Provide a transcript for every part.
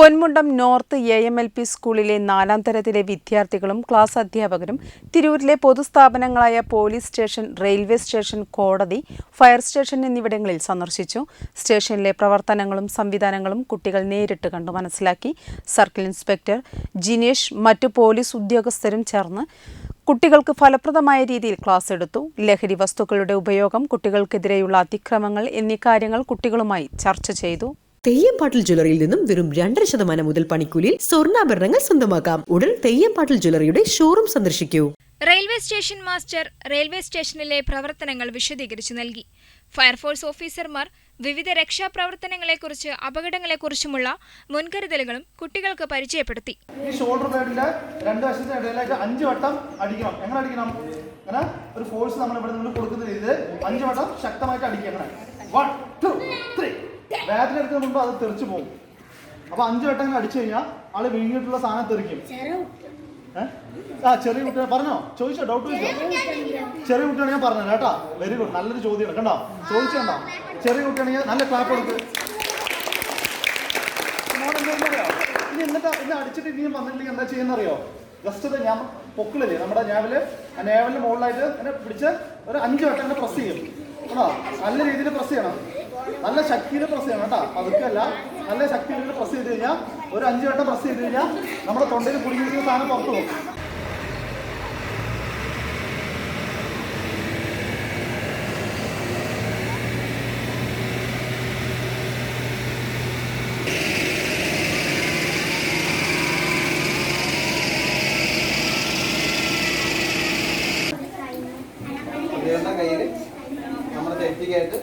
Ponmundam north A M L P സ്കൂളിലെ നാലാം തരത്തിലെ വിദ്യാർത്ഥികളും ക്ലാസ് അധ്യാപകരും തിരൂരിലെ പൊതുസ്ഥാപനങ്ങളായ പോലീസ് സ്റ്റേഷൻ റെയിൽവേ സ്റ്റേഷൻ കോടതി ഫയർ സ്റ്റേഷൻ എന്നിവിടങ്ങളിൽ സന്ദർശിച്ചു. സ്റ്റേഷനിലെ പ്രവർത്തനങ്ങളും സംവിധാനങ്ങളും കുട്ടികൾ നേരിട്ട് കണ്ടു മനസ്സിലാക്കി. സർക്കിൾ ഇൻസ്പെക്ടർ ജിനേഷ് മറ്റു പോലീസ് ഉദ്യോഗസ്ഥരും ചേർന്ന് കുട്ടികൾക്ക് ഫലപ്രദമായ രീതിയിൽ ക്ലാസ് എടുത്തു. ലഹരി വസ്തുക്കളുടെ ഉപയോഗം കുട്ടികൾക്കെതിരെയുള്ള അതിക്രമങ്ങൾ എന്നീ കാര്യങ്ങൾ കുട്ടികളുമായി ചർച്ച ചെയ്തു. തെയ്യംപാട്ടിൽ ജ്വല്ലറിയിൽ നിന്നും വെറും രണ്ടര ശതമാനം മുതൽ പണിക്കൂലിയിൽ സ്വർണാഭരണങ്ങൾ സ്വന്തമാക്കാം. ഉടൻ തെയ്യംപാട്ടിൽ ജ്വല്ലറിയുടെ ഷോറൂം സന്ദർശിക്കൂ. റെയിൽവേ സ്റ്റേഷൻ മാസ്റ്റർ റെയിൽവേ സ്റ്റേഷനിലെ പ്രവർത്തനങ്ങൾ വിശദീകരിച്ചു നൽകി. ഫയർഫോഴ്സ് ഓഫീസർമാർ വിവിധ രക്ഷാപ്രവർത്തനങ്ങളെക്കുറിച്ച് അപകടങ്ങളെക്കുറിച്ചുമുള്ള മുൻകരുതലുകളും കുട്ടികൾക്ക് പരിചയപ്പെടുത്തി. ഈ ഷോൾഡർ ബ്ലേഡിന്റെ രണ്ട് വശത്തിന് ഇടയിലായിട്ട് അഞ്ച് വട്ടം അടിക്കണം. എങ്ങനെ അടിക്കണം? അങ്ങനെ ഒരു ഫോഴ്സ് നമ്മൾ ഇവിടെ നിന്ന് കൊടുക്കുന്ന രീതിയിൽ അഞ്ച് വട്ടം ശക്തമായിട്ട് അടിക്കുക അങ്ങനെ വൺ ടു ത്രീ വേദന എടുക്കുന്ന മുമ്പ് അത് തെറിച്ചു പോകും. അപ്പൊ അഞ്ചു വട്ടങ്ങൾ അടിച്ചു കഴിഞ്ഞാൽ ആൾ വീങ്ങിയിട്ടുള്ള സാധനം തെറിക്കും? ആ ചെറിയ കുട്ടി പറഞ്ഞോ? ചോദിച്ചോ ഡൗട്ട് ചോദിച്ചോ? ചെറിയ കുട്ടിയാണെങ്കിൽ ഞാൻ പറഞ്ഞു കേട്ടോ. വെരി ഗുഡ് നല്ലൊരു ചോദ്യമാണ്. കണ്ടോ? ചോദിച്ചു കണ്ടോ ചെറിയ കുട്ടിയാണെങ്കിൽ നല്ല ക്ലാപ്പ് കൊടുത്ത് ഇനി എന്നിട്ട് ഇന്ന് അടിച്ചിട്ട് ഇനിയും വന്നിട്ടില്ലെങ്കിൽ എന്താ ചെയ്യുന്നറിയോ? ജസ്റ്റ് ഞാൻ പൊക്കിളില്ലേ? നമ്മുടെ ഞാവിൽ ആ നേവലിന് മുകളിലായിട്ട് എന്നെ പിടിച്ച് ഒരു അഞ്ച് വട്ടം അങ്ങനെ പ്രസ് ചെയ്യും. കേട്ടോ നല്ല രീതിയിൽ പ്രസ് ചെയ്യണം. നല്ല ശക്തിയിൽ പ്രസ് ചെയ്യണം കേട്ടോ. പതുക്കല്ല. നല്ല ശക്തിയിൽ പ്രസ് ചെയ്ത് കഴിഞ്ഞാൽ ഒരു അഞ്ച് വട്ടം പ്രസ് ചെയ്ത് കഴിഞ്ഞാൽ നമ്മുടെ തൊണ്ടയിൽ കുടുങ്ങിയിരിക്കുന്ന സാധനം പുറത്തു പോകും. കയ്യിൽ നമ്മുടെ സേഫ്റ്റിക്കായിട്ട്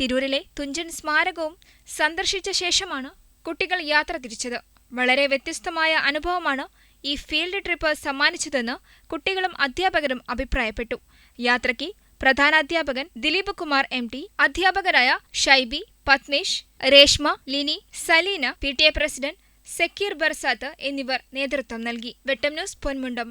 തിരൂരിലെ തുഞ്ചൻ സ്മാരകവും സന്ദർശിച്ച ശേഷമാണ് കുട്ടികൾ യാത്ര തിരിച്ചത്. വളരെ വ്യത്യസ്തമായ അനുഭവമാണ് ഈ ഫീൽഡ് ട്രിപ്പ് സമ്മാനിച്ചതെന്ന് കുട്ടികളും അധ്യാപകരും അഭിപ്രായപ്പെട്ടു. യാത്രയ്ക്ക് പ്രധാനാധ്യാപകൻ ദിലീപ് കുമാർ എം ടി അധ്യാപകരായ Shaibi Padmesh Reshma Lini Saleena P T A president Sakkeer Barsath എന്നിവർ നേതൃത്വം നൽകി. വെട്ടം ന്യൂസ് പൊന്മുണ്ടം